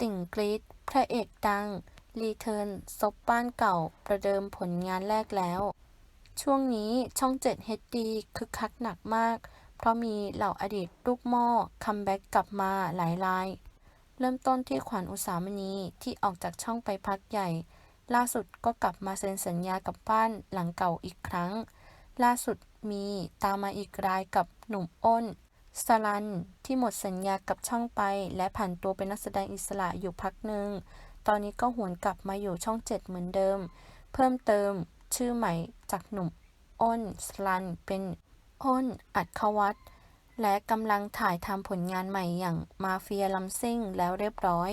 ติ่งกรีดพระเอกดัง รีเทิร์นซบบ้านเก่า ประเดิมผลงานแรกแล้ว ช่วงนี้ช่อง 7 HD คึกคักหนักมาก เพราะมีเหล่าอดีตลูกหม้อคัมแบ็กกลับมาหลายราย เริ่มต้นที่ขวัญอุสามณีที่ออกจากช่องไปพักใหญ่ ล่าสุดก็กลับมาเซ็นสัญญากับบ้านหลังเก่าอีกครั้ง ล่าสุดมีตามมาอีกรายกับหนุ่มอ้น สลัน ที่หมดสัญญากับช่องไป และผ่านตัวเป็นนักแสดงอิสระอยู่พักหนึ่ง ตอนนี้ก็หวนกลับมาอยู่ช่องเจ็ดเหมือนเดิม เพิ่มเติมชื่อใหม่จากหนุ่มอ้นสลันเป็นอ้น อัดควัตและกำลังถ่ายทำผลงานใหม่อย่างมาเฟียลัมซิ่งแล้วเรียบร้อย